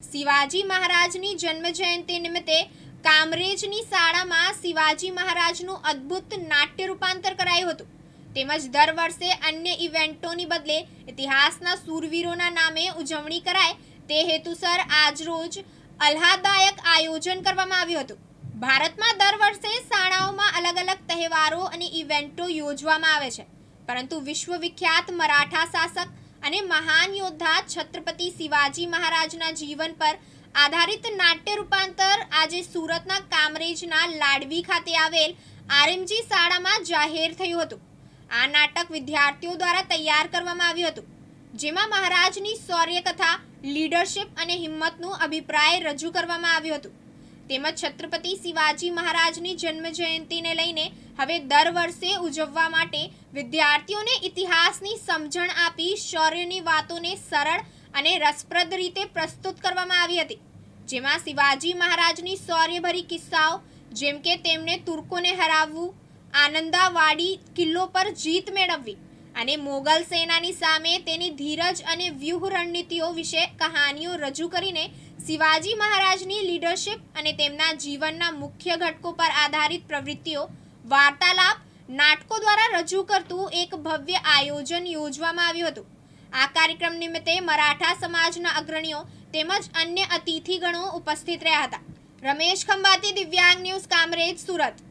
શિવાજી મહારાજની જન્મજયંતિ નિમિત્તે કામરેજની શાળામાં શિવાજી મહારાજનું અદ્ભુત નાટ્ય રૂપાંતર કરાયું હતું. તેમજ દર વર્ષે અન્ય ઇવેન્ટોની બદલે ઇતિહાસના સૂરવીરોના નામે ઉજવણી કરાય તે હેતુસર આજરોજ આહ્લાદદાયક આયોજન કરવામાં આવ્યું હતું. ભારતમાં દર વર્ષે શાળાઓમાં અલગ અલગ તહેવારો અને ઇવેન્ટો યોજવામાં આવે છે. પરંતુ વિશ્વવિખ્યાત મરાઠા શાસક અને મહાન યોદ્ધા છત્રપતિ શિવાજી મહારાજના જીવન પર આધારિત નાટ્ય રૂપાંતર આજે સુરતના કામરેજના લાડવી ખાતે આવેલ આરએમજી શાળામાં જાહેર થયું હતું. આ નાટક વિદ્યાર્થીઓ દ્વારા તૈયાર કરવામાં આવ્યું હતું, જેમાં મહારાજની શૌર્ય કથા લીડરશિપ અને હિંમતનું અભિપ્રાય રજૂ કરવામાં આવ્યું હતું. તેમજ છત્રપતિ શિવાજી મહારાજની જન્મ જયંતિને લઈને હવે દર વર્ષે ઉજવવા માટે વિદ્યાર્થીઓને ઇતિહાસની સમજણ આપી શૌર્યની વાતોને સરળ અને રસપ્રદ રીતે પ્રસ્તુત કરવામાં આવી હતી. જેમાં શિવાજી મહારાજની શૌર્યભરી કિસ્સાઓ, જેમ કે તેમણે તુર્કોને હરાવવું, આનંદાવાડી કિલ્લો પર જીત મેળવવી અને મોગલ સેનાની સામે તેની ધીરજ અને વ્યૂહ રણનીતિઓ વિશે કહાનીઓ રજૂ કરીને શિવાજી મહારાજની લીડરશિપ અને તેમના જીવનના મુખ્ય ઘટકો પર આધારિત પ્રવૃત્તિઓ, વાર્તાલાપ, નાટકો દ્વારા રજૂ કરતું એક ભવ્ય આયોજન યોજવામાં આવ્યું હતું. આ કાર્યક્રમ નિમિત્તે મરાઠા સમાજના અગ્રણીઓ તેમજ અન્ય અતિથિગણો ઉપસ્થિત રહ્યા હતા. રમેશ ખંભાતી, દિવ્યાંગ ન્યૂઝ, કામરેજ, સુરત.